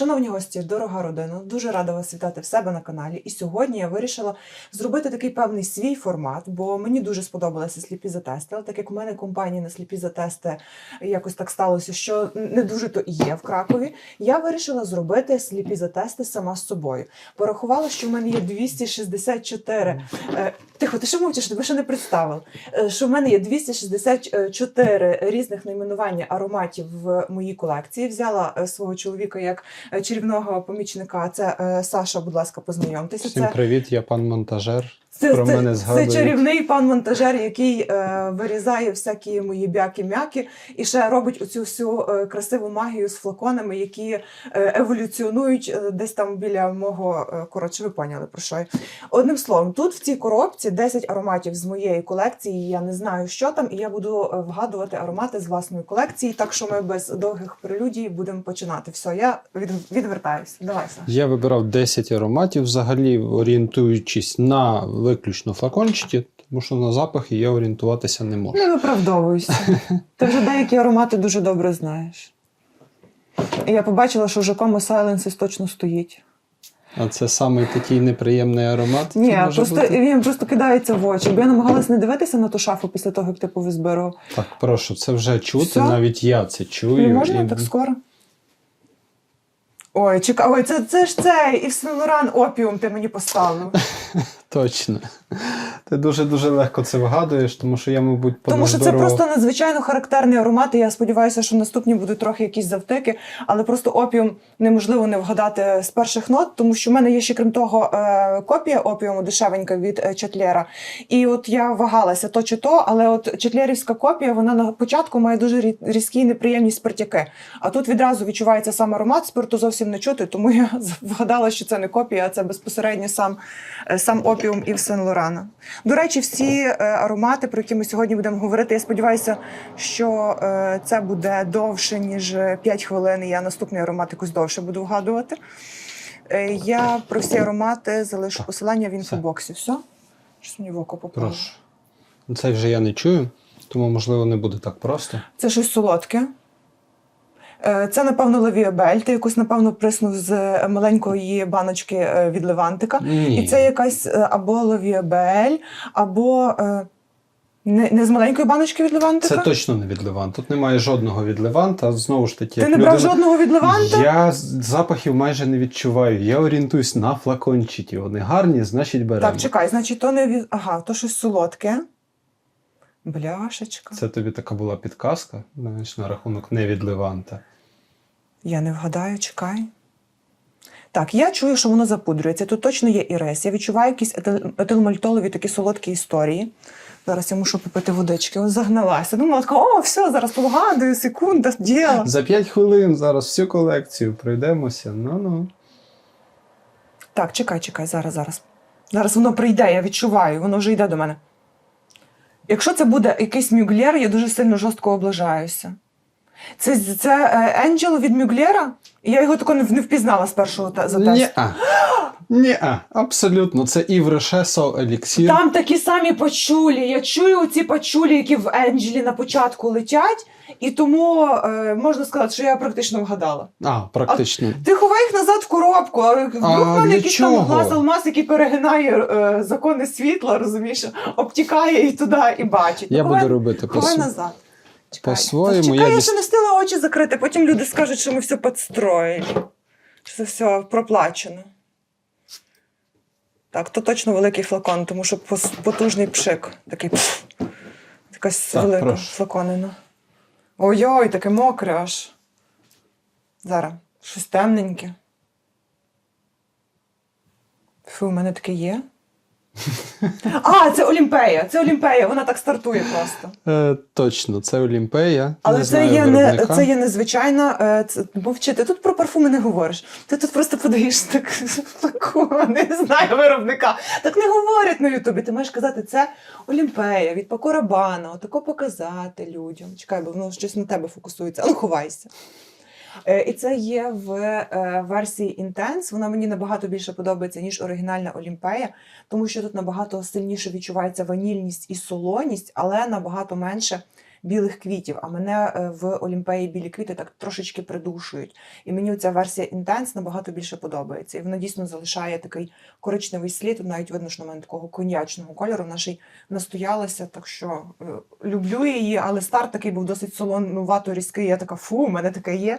Шановні гості, дорога родина, дуже рада вас вітати в себе на каналі. І сьогодні я вирішила зробити такий певний свій формат, бо мені дуже сподобалися сліпі затести. Але так як у мене компанії на сліпі затести якось так сталося, що не дуже то і є в Кракові. Я вирішила зробити сліпі затести сама з собою. Порахувала, що в мене є 264. Е, Тихо, ти що мовчиш? Тебе ще не представив. Е, Що в мене є 264 різних найменування ароматів в моїй колекції. Взяла е, свого чоловіка як чарівного помічника. Це е, Саша, будь ласка, познайомтеся. Всім Це привіт, я пан монтажер. Це, Про це, мене це чарівний пан монтажер, який е, вирізає всякі мої бяки-мяки і ще робить оцю всю е, красиву магію з флаконами, які е, еволюціонують е, десь там біля мого. е, коротше, ви поняли про що я. Одним словом, тут в цій коробці 10 ароматів з моєї колекції. Я не знаю, що там, і я буду е, вгадувати аромати з власної колекції. Так що ми без довгих прелюдій будемо починати. Все, я від, відвертаюся. Давай, Саша. Я вибирав 10 ароматів, взагалі орієнтуючись на виключно флакончики, тому що на запахи я орієнтуватися не можу. Не виправдовуйся. Ти вже деякі аромати дуже добре знаєш. І я побачила, що вже Como Silences точно стоїть. А це самий такий неприємний аромат. Ні, просто бути? він просто кидається в очі. Бо я намагалась не дивитися на ту шафу після того, як ти повизбирав. Так, прошу, це вже чути, Все? навіть я це чую. Не можна і- так скоро? Ой, чекай, ой, це, це ж цей і Сен Лоран опіум ти мені поставив. Точно. Ти дуже-дуже легко це вгадуєш, тому що я, мабуть, Тому що це просто надзвичайно характерний аромат. І я сподіваюся, що наступні будуть трохи якісь завтики, але просто опіум неможливо не вгадати з перших нот, тому що в мене є ще крім того е, копія опіуму дешевенька від е, Четлєра. І от я вагалася то чи то, але от Четлєрівська копія вона на початку має дуже різкі неприємні спиртяки. А тут відразу відчувається сам аромат, спирту зовсім не чути, тому я вгадала, що це не копія, а це безпосередньо сам, сам опіум і в Сен Лорана. До речі, всі е, аромати, про які ми сьогодні будемо говорити, я сподіваюся, що е, це буде довше, ніж 5 хвилин. і Я наступний аромат якось довше буду вгадувати. Е, я про всі аромати залишу посилання в інфобоксі. Все? Щось мені в око попало. Прошу. Це вже я не чую, тому, можливо, не буде так просто. Це щось солодке. Е, Це, напевно, лавіабель. Ти якось, напевно, приснув з е, маленької баночки е, від Левантика. Ні. І це якась або лавіабель, або не, не з маленької баночки від Левантика. Це точно не від Левант. Тут немає жодного від Леванта. Знову ж таки, Ти не брав жодного від Леванта? Я запахів майже не відчуваю. Я орієнтуюсь на флакончики. Вони гарні, значить беремо. Так, чекай, значить, то не від. Ага, то щось солодке. Бляшечка. Це тобі така була підказка, знаєш, на рахунок не від Леванта. Я не вгадаю, чекай. Так, я чую, що воно запудрюється. Тут точно є ірес. Я відчуваю якісь етил- етилмальтолові такі солодкі історії. Зараз я мушу попити водички. Ось загналася. Думала, така, о, все, зараз повгадую, секунда, діло. За 5 хвилин зараз всю колекцію пройдемося. Ну-ну. Так, чекай, чекай, зараз, зараз. Зараз воно прийде, я відчуваю, воно вже йде до мене. Якщо це буде якийсь мюглєр, я дуже сильно жорстко облажаюся. Це, це е, Енджел від Мюглєра? Я його тако не, впізнала з першого за тест. Ні-а. Абсолютно. Це Ів Решесо еліксір. Там такі самі пачулі. Я чую ці пачулі, які в Енджелі на початку летять, і тому е, можна сказати, що я практично вгадала. А, практично. Ти ховай їх назад в коробку, а вдруг А в мене якийсь там глаз алмаз, який перегинає е, закони світла, розумієш, обтікає і туди, і бачить. Я Ну, ховай- буду робити Ховай по назад. Чекай. по-своєму, Чекай, я я, десь- ще не встигла очі закрити, потім люди скажуть, що ми все підстроїли. Що все проплачено. Так, то точно великий флакон, тому що потужний пшик. Такий пф, якась Так, велика прошу. флаконина. Ой-ой, таке мокре аж. Зараз. Щось темненьке. Фу, у мене таке є. А, це Олімпея. Це Олімпея, вона так стартує просто. Е, точно, це Олімпея. Але не це, знаю є не, це є незвичайна. е, Це, мовчи, ти тут про парфуми не говориш. Ти тут просто подаєш так флакон, не знаю виробника. Так не говорять на Ютубі. Ти маєш казати, це Олімпея від Пако Рабана, отако показати людям. Чекай, бо воно щось на тебе фокусується. Але ховайся. Е, І це є в е, версії Intense. Вона мені набагато більше подобається, ніж оригінальна Олімпея, тому що тут набагато сильніше відчувається ванільність і солоність, але набагато менше білих квітів. А мене е, в Олімпеї білі квіти так трошечки придушують. І мені ця версія інтенс набагато більше подобається. І вона дійсно залишає такий коричневий слід. Навіть видно, що на мене такого коньячного кольору. Вона ще й настоялася, так що е, люблю її, але старт такий був досить солонувато різкий. Я така, фу, у мене таке є.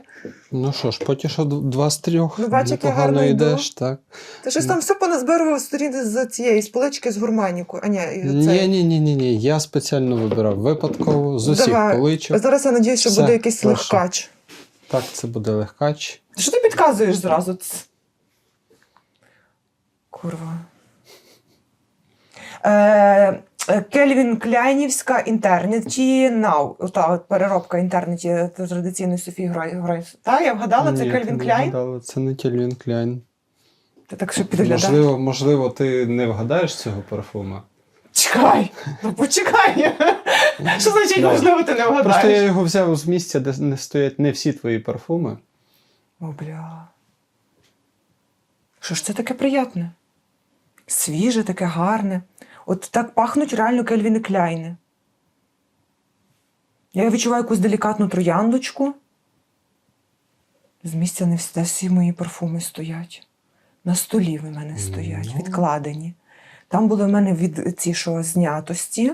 Ну що ж, д- два з трьох. Ну, бач, як я гарно йду. йдеш, так. Ти щось там все поназбирував сторін з цієї з полички з гурманіку. А ні, і Ні, ні, ні, ні, ні. Я спеціально вибирав випадково з усіх Давай. поличок. Зараз я надіюсь, що Все, буде якийсь прошу. легкач. Так, це буде легкач. Що ти підказуєш зразу? Ц. Курва. Е, е, Кельвін Кляйнівська інтернеті Нау. От переробка інтернеті традиційної Софії Грой. Грой. Та, я вгадала, це Ні, Кельвін не Кляйн. вгадала, Це не Кельвін Кляйн. Ти так що підглядаєш. Можливо, можливо, ти не вгадаєш цього парфума. Чекай, ну почекай. Що значить, можливо, ти не вгадаєш? Просто я його взяв з місця, де не стоять не всі твої парфуми. О, бля. Що ж це таке приємне? Свіже, таке гарне. От так пахнуть реально Кельвіни Кляйни. Я відчуваю якусь делікатну трояндочку. З місця не всі, всі мої парфуми стоять. На столі в мене стоять, Ну. відкладені. Там були в мене від ці, що знятості.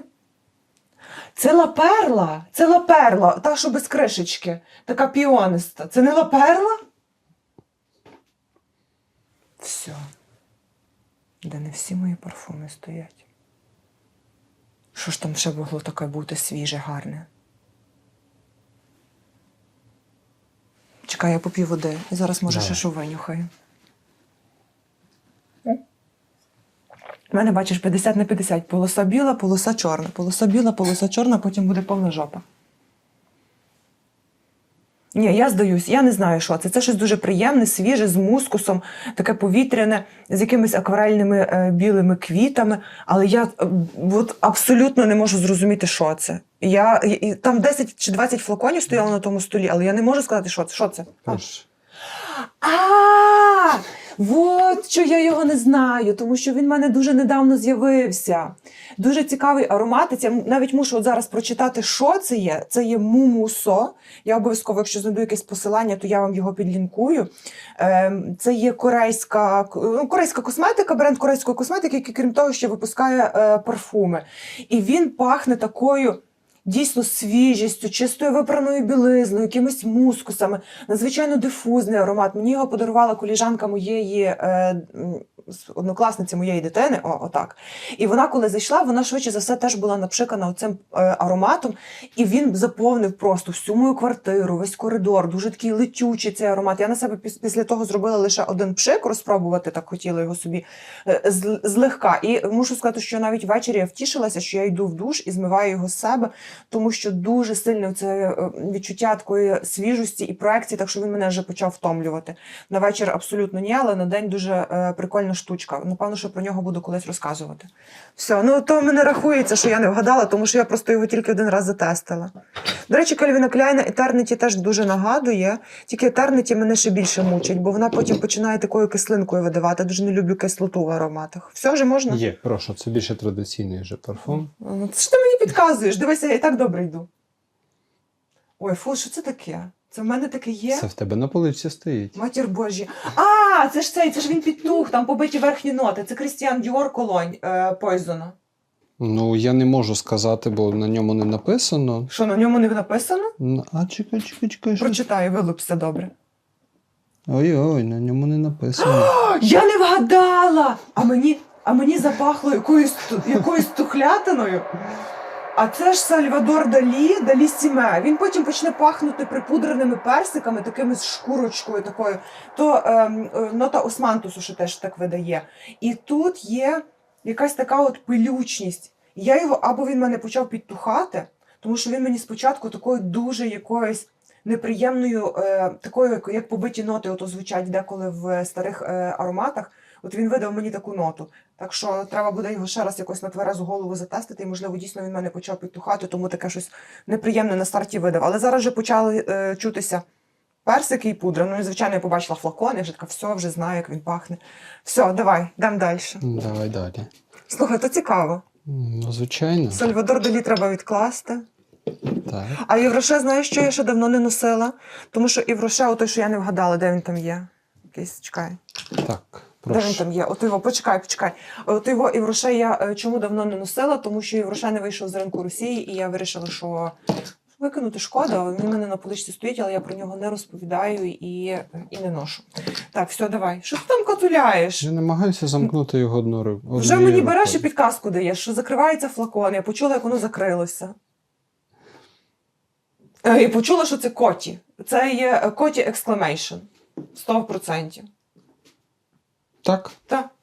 Це лаперла, це лаперла, та, що без кришечки, така піониста. Це не лаперла? Все. Де не всі мої парфуми стоять. Що ж там ще могло таке бути свіже, гарне? Чекай, я поп'ю води. І зараз може ще що винюхаю. У мене, бачиш, 50 на 50. Полоса біла, полоса чорна. Полоса біла, полоса чорна, потім буде повна жопа. Ні, я здаюсь, я не знаю, що це. Це щось дуже приємне, свіже, з мускусом, таке повітряне, з якимись акварельними е, білими квітами. Але я е, от абсолютно не можу зрозуміти, що це. Я, і- там 10 чи 20 флаконів стояло на тому столі, але я не можу сказати, що це. Що це? А. А, от що я його не знаю, тому що він в мене дуже недавно з'явився. Дуже цікавий аромат. Я навіть мушу от зараз прочитати, що це є. Це є мумусо. Я обов'язково, якщо знайду якесь посилання, то я вам його підлінкую. Ем, Це є корейська, ну, корейська косметика, бренд корейської косметики, який, крім того, ще випускає е, парфуми. І він пахне такою. Дійсно свіжістю, чистою випраною білизною, якимись мускусами, надзвичайно дифузний аромат. Мені його подарувала коліжанка моєї е, однокласниці моєї дитини. О, отак. І вона, коли зайшла, вона швидше за все теж була напшикана цим ароматом, і він заповнив просто всю мою квартиру, весь коридор. Дуже такий летючий цей аромат. Я на себе піс- після того зробила лише один пшик, розпробувати так хотіла його собі е, злегка. І мушу сказати, що навіть ввечері я втішилася, що я йду в душ і змиваю його з себе, тому що дуже сильне це е, відчуття такої свіжості і проекції, так що він мене вже почав втомлювати. На вечір абсолютно ні, але на день дуже е, прикольна штучка. Напевно, що про нього буду колись розказувати. Все, ну то мене рахується, що я не вгадала, тому що я просто його тільки один раз затестила. До речі, Кельвіна Кляйна Етерниті теж дуже нагадує, тільки Етерниті мене ще більше мучить, бо вона потім починає такою кислинкою видавати. Дуже не люблю кислоту в ароматах. Все вже можна? є, прошу, це більше традиційний вже парфум. Ну, Що ти мені підказуєш? Дивися, я і так добре йду. Ой, фу, що це таке? Це в мене таке є. Це в тебе на полиці стоїть. Матір Божі. А, це ж цей, це ж він підтух, там побиті верхні ноти. Це Крістіан Діор Колонь е, Пойзона. Ну, я не можу сказати, бо на ньому не написано. Що на ньому не написано? Н- А чекай, чекай, чекай. Прочитаю, вилупся добре. Ой-ой, на ньому не написано. Я не вгадала! А мені, а мені запахло якоюсь, ту- якоюсь тухлятиною. А це ж Сальвадор Далі, Далі Сіме. Він потім почне пахнути припудреними персиками, такими з шкурочкою такою. То ем, е, нота османтусу ще теж так видає. І тут є якась така от пилючність. Я його або він мене почав підтухати, тому що він мені спочатку такою дуже якоюсь неприємною, е, такою, як- побиті ноти, ото звучать деколи в старих е, ароматах. От він видав мені таку ноту. Так що треба буде його ще раз якось на тверезу голову затестити, і можливо дійсно він мене почав підтухати, тому таке щось неприємне на старті видав. Але зараз вже почали е, чутися персики і пудра. Ну і звичайно, я побачила флакон, я вже така, все, вже знаю, як він пахне. Все, давай, йдемо далі. Давай далі. Слухай, то цікаво. Ну, звичайно. Сальвадор Далі треба відкласти. Так. А євроше, знаєш, що я ще давно не носила? Тому що євроше, той, що я не вгадала, де він там є. Якийсь, чекай. Так, Де він там є? От його, почекай, почекай. От його євроше я е, чому давно не носила? Тому що євроше не вийшов з ринку Росії, і я вирішила, що викинути шкода. Він мене на поличці стоїть, але я про нього не розповідаю і, і не ношу. Так, все, давай. Що ти там катуляєш? Я намагаюся замкнути його одну руку. Вже мені береш і підказку даєш, що закривається флакон. Я почула, як воно закрилося. Е, І почула, що це коті. Це є е, коті Exclamation. 100%. Так. Так.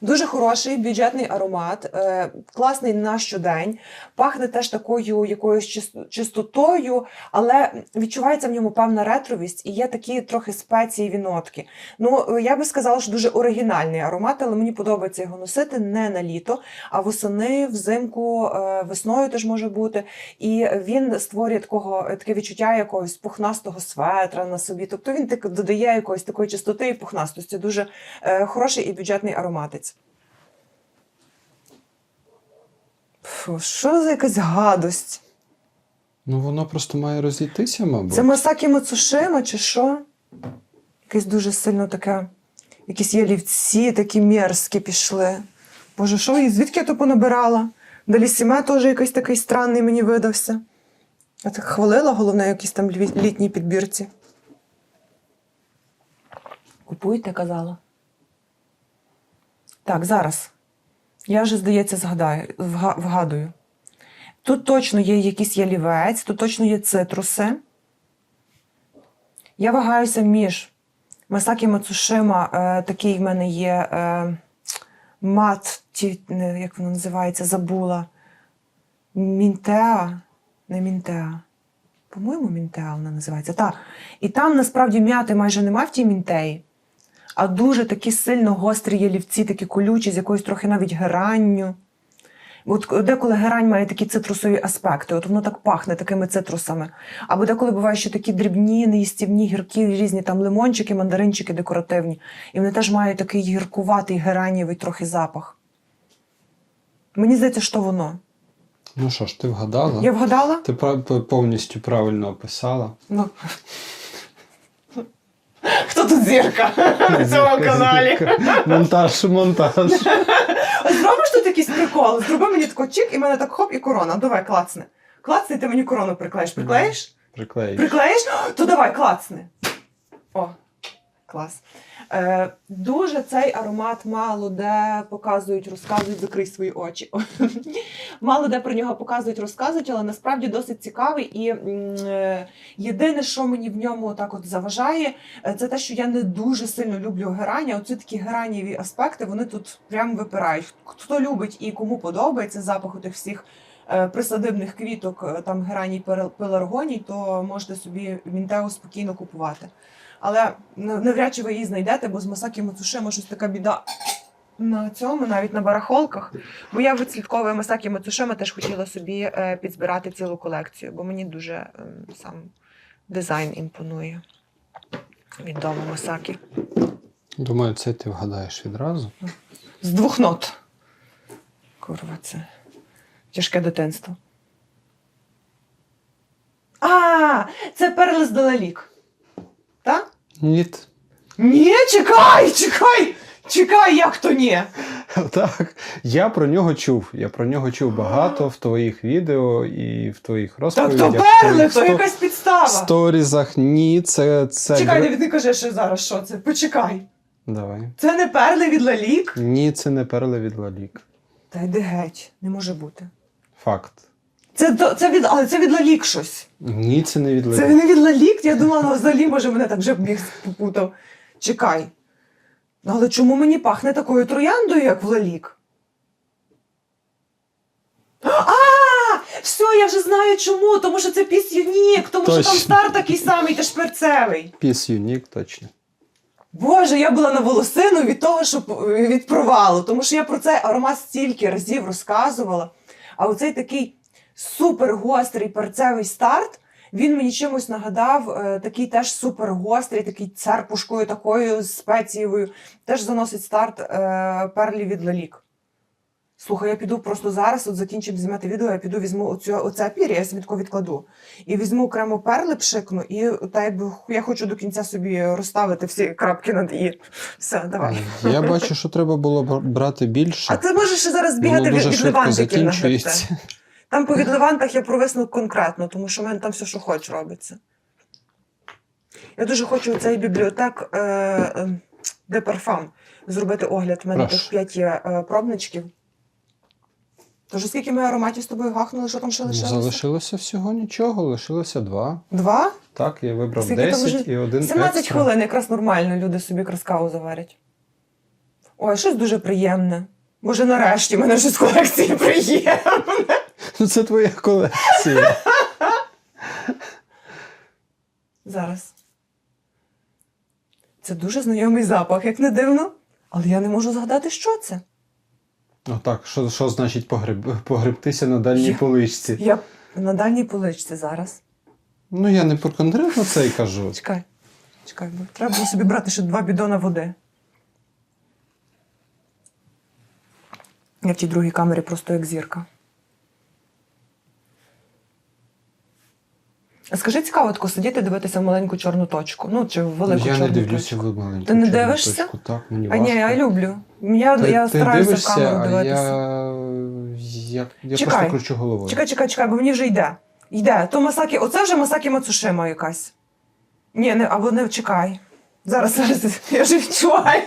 Дуже хороший бюджетний аромат, е, класний на щодень, пахне теж такою якоюсь чис- чистотою, але відчувається в ньому певна ретровість і є такі трохи спеції нотки. Ну, я би сказала, що дуже оригінальний аромат, але мені подобається його носити не на літо, а восени, взимку, е, весною теж може бути. І він створює такого таке відчуття якогось пухнастого светра на собі. Тобто він так додає якоїсь такої чистоти і пухнастості. Дуже е, хороший і бюджетний ароматець. Фу, що за якась гадость? Ну воно просто має розійтися, мабуть. Це Масакі Мацушима чи що? Якесь дуже сильно таке. Якісь ялівці такі мерзкі пішли. Боже, що і звідки я то понабирала? Далісіме теж якийсь такий странний мені видався. Я так хвалила, головне, в якійсь там літній підбірці. Купуйте, казала. Так, зараз. Я вже, здається, згадаю, вгадую. Тут точно є якийсь ялівець, тут точно є цитруси. Я вагаюся між Масакі Мацушима, е, такий в мене є е, мат, ті, не, як воно називається, забула. Мінтеа. Не Мінтеа. По-моєму, Мінтеа вона називається. Так. І там насправді м'яти майже нема в тій мінтеї, а дуже такі сильно гострі ялівці, такі колючі, з якоюсь трохи навіть геранню. От деколи герань має такі цитрусові аспекти, от воно так пахне такими цитрусами. Або деколи буває, що такі дрібні, неїстівні, гіркі, різні там лимончики, мандаринчики декоративні. І вони теж мають такий гіркуватий, геранєвий трохи запах. Мені здається, що воно. Ну що ж, ти вгадала? Я вгадала? Ти повністю правильно описала. Ну. Хто тут зірка на цьому каналі? Монтаж, монтаж. Зробиш тут якийсь прикол? Зроби мені тако чик, і в мене так хоп і корона. Давай, клацни. Клацни, ти мені корону приклеїш. Приклеїш? Приклеїш. Приклеїш? То давай, клацни. О, клас. Е, дуже цей аромат мало де показують, розказують, закрий свої очі. мало де про нього показують, розказують, але насправді досить цікавий. І е, єдине, що мені в ньому так от заважає, е, це те, що я не дуже сильно люблю герані. Оці такі геранєві аспекти, вони тут прямо випирають. Хто любить і кому подобається запах у тих всіх присадибних квіток, там гераній пеларгоній, то можете собі Мінтео спокійно купувати. Але навряд чи ви її знайдете, бо з Масакі Мацушима щось така біда на цьому, навіть на барахолках. Бо я відслідковую Масакі Мацушима, теж хотіла собі е, підзбирати цілу колекцію, бо мені дуже е, сам дизайн імпонує. Від дому Масакі. Думаю, це ти вгадаєш відразу. З двох нот. Курва, це тяжке дитинство. А, це перлес Далалік. Так? Ні. Ні, чекай, чекай! Чекай, як то ні? Так, я про нього чув. Я про нього чув багато в твоїх відео і в твоїх Так то перли, то якась підстава. В сторізах. Ні, це. це Чекай, не не кажи, що зараз що це. Почекай. Давай. Це не перли від Лалік? Ні, це не перли від Лалік. Та йди геть, не може бути. Факт. Це, це від, але це від Лалік щось. Ні, це не від Це не від Лалік? Я думала, ну, взагалі, може, мене так вже біг попутав. Чекай. Ну, але чому мені пахне такою трояндою, як в Лалік? А! Все, я вже знаю чому. Тому що це піс Юнік, тому що там стар такий самий, теж перцевий. Піс Юнік, точно. Боже, я була на волосину від того, що від провалу, тому що я про цей аромат стільки разів розказувала. А оцей такий супергострий перцевий старт. Він мені чимось нагадав е, такий теж супергострий, такий церпушкою, такою спецієвою. Теж заносить старт е, перлі від Лалік. Слухай, я піду просто зараз, от закінчимо знімати відео, я піду візьму оцю, оце пір'я, я собі відкладу. І візьму окремо перли, пшикну, і та якби я хочу до кінця собі розставити всі крапки над і. Все, давай. Я бачу, що треба було брати більше. А ти можеш ще зараз бігати від, від левантиків на. Там по відливантах я про висновок конкретно, тому що в мене там все, що хоч робиться. Я дуже хочу цей бібліотек е, е, де парфам зробити огляд. У мене тут 5 є е, пробничків. Тож скільки ми ароматів з тобою гахнули, що там ще лишилося? Залишилося всього нічого, лишилося два. Два? Так, я вибрав Скільки 10 вже? і один 17 екстра. хвилин, якраз нормально, люди собі якраз каву заварять. Ой, щось дуже приємне. Боже, нарешті мене щось з колекції приємне. Ну, це твоя колекція. Зараз. Це дуже знайомий запах, як не дивно. Але я не можу згадати, що це. Ну так, що, що значить погреб, погребтися на дальній Я- поличці? Я на дальній поличці зараз. Ну, я не про конкретно це й кажу. Чекай. Чекай, бо треба було собі брати ще два бідона води. Я в тій другій камері просто як зірка. Скажи, цікаво тако сидіти дивитися в маленьку чорну точку. Ну, чи в велику я чорну не дивлюся точку. в маленьку Ти не чорну дивишся? точку. Так, мені А ні, я люблю. Я, Ти, я ти стараюся дивишся, в камеру а дивитися. я, я, я Чекай. просто кручу головою. Чекай, чекай, чекай, бо мені вже йде. Йде. То Масакі, оце вже Масакі Мацушима якась. Ні, не, або не чекай. Зараз, зараз, я вже відчуваю.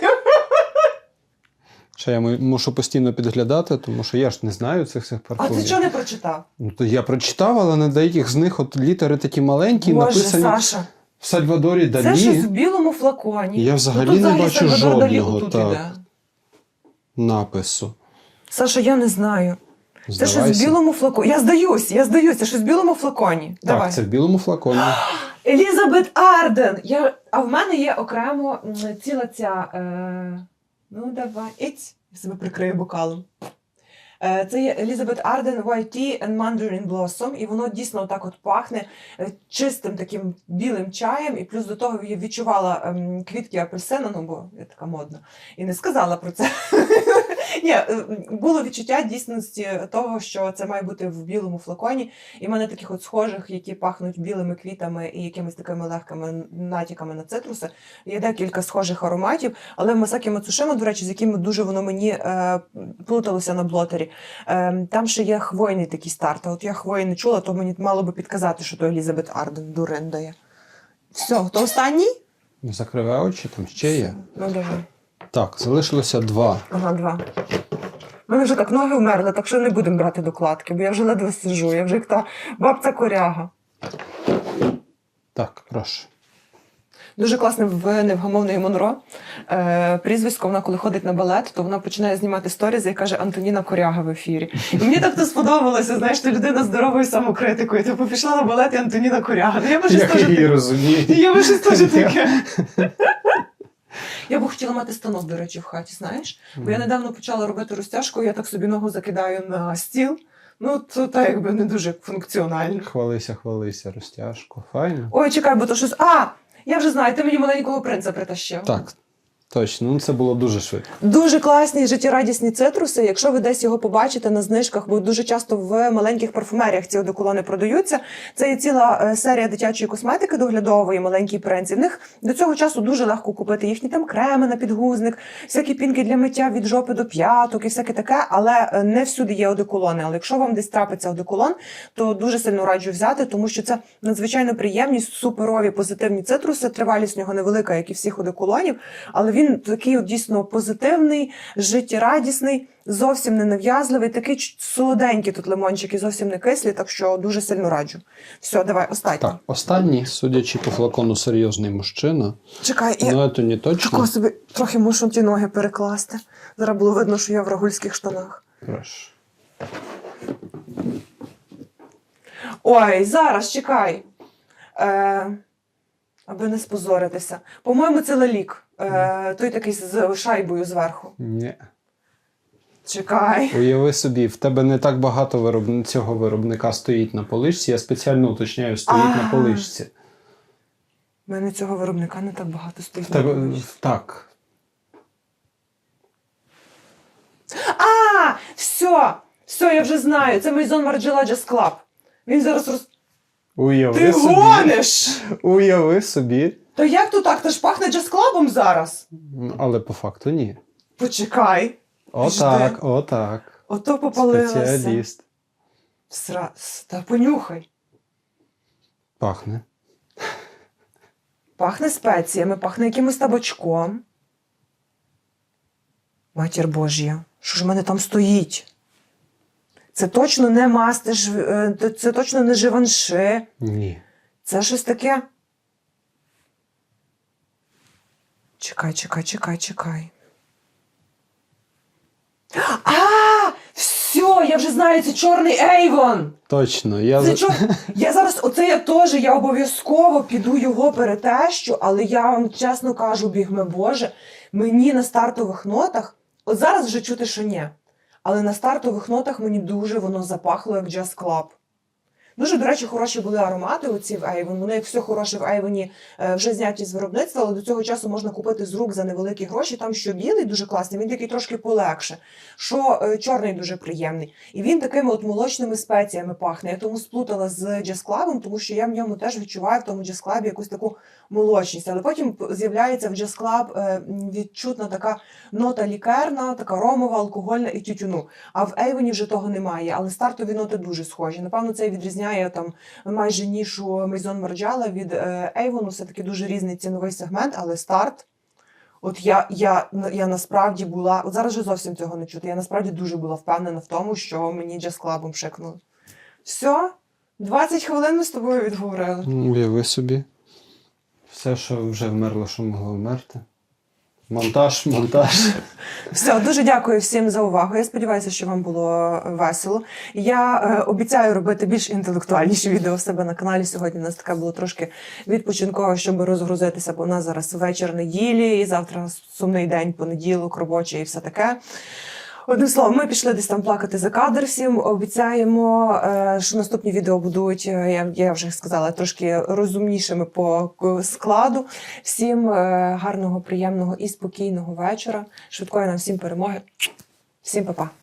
Ще я мушу постійно підглядати, тому що я ж не знаю цих всіх А парфумів. ти чого не прочитав? Ну, то я прочитав, але на деяких з них от літери такі маленькі, Боже, написані Саша, в Сальвадорі Далі. це щось в білому флаконі. Я взагалі Ну, не бачу Сальвадор жодного, отут так. іде. напису. Саша, я не знаю. Це щось в білому флаконі. Я здаюсь, я здаюсь, це щось в білому флаконі. Так, Давай. це в білому флаконі. Елізабет Арден. Я... А в мене є окремо ціла ця. Е... Ну, давай. Іць. Я себе прикрию бокалом. Е, Це є Елізабет Арден YT and Mandarin Blossom, і воно дійсно так от пахне е, чистим таким білим чаєм, і плюс до того я відчувала ем, квітки апельсина, ну бо я така модна, і не сказала про це. Ні, е, було відчуття дійсності того, що це має бути в білому флаконі. І в мене таких от схожих, які пахнуть білими квітами і якимись такими легкими натяками на цитруси. Є декілька схожих ароматів, але в Масакі Мацушима, до речі, з якими дуже воно мені е, плуталося на блотері. Е, там ще є хвойний такий старт. А от я хвої не чула, то мені мало би підказати, що то Елізабет Арден Дурин дає. Все, то останній? Закривай очі, там ще є. Ну давай. Так, залишилося два. Ага, два. У мене вже так ноги вмерли, так що не будемо брати докладки, бо я вже ледве сижу, я вже як та бабця коряга. Так, прошу. Дуже класне в невгамовної Монро. Е, прізвисько, вона коли ходить на балет, то вона починає знімати сторізи і каже Антоніна Коряга в ефірі. І мені так то сподобалося, знаєш, ти людина здоровою самокритикою. Типу пішла на балет і Антоніна Коряга. Ну, я би щось теж таке. Я би хотіла мати станок, до речі, в хаті, знаєш? Бо я недавно почала робити розтяжку, я так собі ногу закидаю на стіл. Ну, то так якби не дуже функціонально. Хвалися, хвалися, розтяжку. Файно. Ой, чекай, бо то щось. А! Я вже знаю, ти мені маленького принца притащив. Так, точно. Ну це було дуже швидко. Дуже класні життєрадісні цитруси. Якщо ви десь його побачите на знижках, бо дуже часто в маленьких парфумеріях ці одеколони продаються. Це є ціла е, серія дитячої косметики доглядової, маленький принц. І в них до цього часу дуже легко купити їхні там креми на підгузник, всякі пінки для миття від жопи до п'яток і всяке таке, але е, не всюди є одеколони. Але якщо вам десь трапиться одеколон, то дуже сильно раджу взяти, тому що це надзвичайно приємні, суперові позитивні цитруси. Тривалість в нього невелика, як і всіх одеколонів, але він такий от дійсно позитивний, життєрадісний, зовсім не нав'язливий, такий солоденький тут лимончики, зовсім не кислі, так що дуже сильно раджу. Все, давай, останній. Так, останній, судячи по флакону, серйозний мужчина. Чекай, я Ну, це не тако точно. собі трохи мушу ті ноги перекласти. Зараз було видно, що я в рагульських штанах. Прошу. Ой, зараз чекай. Е, аби не спозоритися. По-моєму, це лалік. Е, той такий з шайбою зверху. Ні. Чекай. Уяви собі, в тебе не так багато виробни... цього виробника стоїть на поличці. Я спеціально уточняю, стоїть на А. поличці. У мене цього виробника не так багато стоїть. В тебе поличці. так. А! Все, все, я вже знаю. Це Мейзон Марджела Джаз Клаб. Він зараз роз... Уяви Ти собі. гониш! Уяви собі. То як то так? Та ж пахне джаз клабом зараз. Ну, Але по факту ні. Почекай. Отак, Жди. отак. Ото попалилося. Спеціаліст. Сра... Та понюхай. Пахне. Пахне спеціями, пахне якимось табачком. Матір Божя, що ж в мене там стоїть? Це точно не мастиш, е, це точно не живанши. Ні. Це щось таке. Чекай, чекай, чекай, чекай. А! Все, я вже знаю, це чорний Ейвон. Точно. Я... Це чор... Я зараз, оце я теж, я обов'язково піду його перетещу, але я вам чесно кажу, бігме Боже, мені на стартових нотах, от зараз вже чути, що ні. Але на стартових нотах мені дуже воно запахло як джаз клаб. Дуже, до речі, хороші були аромати оці в Avon. Вони як все хороше в Avon е, вже зняті з виробництва, але до цього часу можна купити з рук за невеликі гроші. Там що білий дуже класний, він такий трошки полегше, що е, чорний дуже приємний. І він такими от молочними спеціями пахне. Я тому сплутала з джаз-клабом, тому що я в ньому теж відчуваю в тому джаз-клабі якусь таку молочність. Але потім з'являється в джаз-клаб е, відчутна така нота лікерна, така ромова, алкогольна і тютюну. А в Ейвені вже того немає, але стартові ноти дуже схожі. Напевно, це і відрізняє там майже нішу Мейзон Марджала від е, Ейвону. Все таки дуже різний ціновий сегмент, але старт. От я, я, я насправді була, от зараз вже зовсім цього не чути. Я насправді дуже була впевнена в тому, що мені джаз клабом шикнули. Все, 20 хвилин ми з тобою відговорили. Уяви собі. Все, що вже вмерло, що могло вмерти. Монтаж, монтаж. Все, дуже дякую всім за увагу. Я сподіваюся, що вам було весело. Я е, обіцяю робити більш інтелектуальніші відео в себе на каналі. Сьогодні у нас таке було трошки відпочинкове, щоб розгрузитися, бо у нас зараз вечір неділі, і завтра сумний день, понеділок, робочий і все таке. Одним словом, ми пішли десь там плакати за кадр всім. Обіцяємо, е, що наступні відео будуть, е, як я вже сказала, трошки розумнішими по складу. Всім е, гарного, приємного і спокійного вечора. Швидкої нам всім перемоги. Всім па-па.